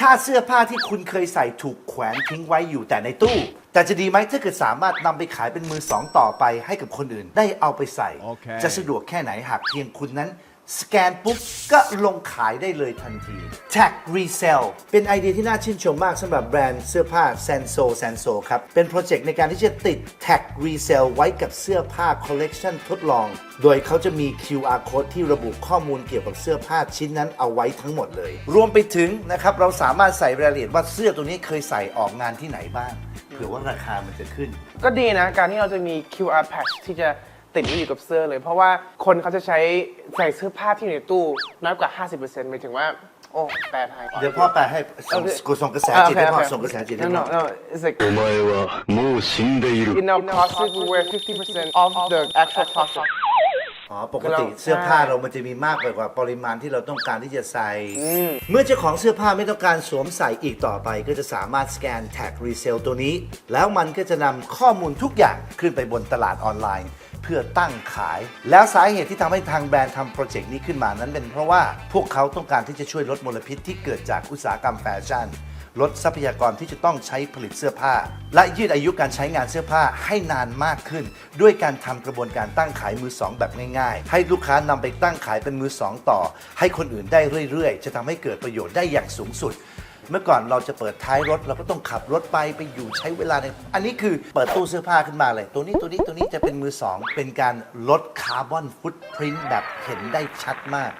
ถ้าเสื้อผ้าที่คุณเคยใส่ถูกแขวนทิ้งไว้อยู่แต่ในตู้ แต่จะดีไหมถ้าเกิดสามารถนำไปขายเป็นมือสองต่อไปให้กับคนอื่น ได้เอาไปใส่ โอเค จะสะดวกแค่ไหนหากเพียงคุณนั้น สแกนปุ๊บก็ลงขายได้เลยทันที Tag Resell เป็นไอเดียที่น่าชื่นชมมากสำหรับแบรนด์เสื้อผ้า Senso Senso ครับ เป็นโปรเจกต์ในการที่จะติด Tag Resell ไว้กับเสื้อผ้า Collection ทดลอง โดยเขาจะมี QR code ที่ระบุข้อมูลเกี่ยวกับเสื้อผ้าชิ้นนั้นเอาไว้ทั้งหมดเลย รวมไปถึงนะครับเราสามารถใส่รายละเอียดว่าเสื้อตัวนี้เคยใส่ออกงานที่ไหนบ้างเผื่อว่าราคามันจะขึ้น ก็ดีนะ การที่เราจะมี QR patch ที่จะ ติดไว้อยู่กับเสื้อเลย เพราะว่าคนเขาจะใช้ใส่เสื้อผ้าที่อยู่ในตู้น้อยกว่า 50%หมายถึงว่า โอ้ แปลไทย เดี๋ยวพ่อแปลให้ส่งกูส่งกระแสจิตให้พ่อส่งกระแสจิตให้ no พ่อ no no it's like お前はもう死んでいる in our closet we wear 50% of the actual closet อ๋อ ปกติเสื้อผ้าเรามันจะมีมากไปกว่าปริมาณที่เราต้องการที่จะใส่ เมื่อเจ้าของเสื้อผ้าไม่ต้องการสวมใส่อีกต่อไป ก็จะสามารถสแกนแท็กรีเซลตัวนี้ แล้วมันก็จะนำข้อมูลทุกอย่างขึ้นไปบนตลาดออนไลน์ เพื่อตั้งขาย แล้วสาเหตุที่ทำให้ทางแบรนด์ทำโปรเจกต์นี้ขึ้นมานั้นเป็นเพราะว่าพวกเขาต้องการที่จะช่วยลดมลพิษที่เกิดจากอุตสาหกรรมแฟชั่น ลดทรัพยากรที่จะต้องใช้ผลิตเสื้อผ้า และยืดอายุการใช้งานเสื้อผ้าให้นานมากขึ้น ด้วยการทำกระบวนการตั้งขายมือสองแบบง่ายๆ ให้ลูกค้านำไปตั้งขายเป็นมือสองต่อ ให้คนอื่นได้เรื่อยๆ จะทำให้เกิดประโยชน์ได้อย่างสูงสุดเมื่อก่อนเราจะเปิดท้ายรถเราก็ต้องขับรถไปไปอยู่ใช้เวลาในอันนี้คือเปิดตู้เสื้อผ้าขึ้นมาเลย ตัวนี้ตัวนี้ตัวนี้จะเป็นมือสองเป็นการลดคาร์บอนฟุตพริ้นท์แบบเห็นได้ชัดมาก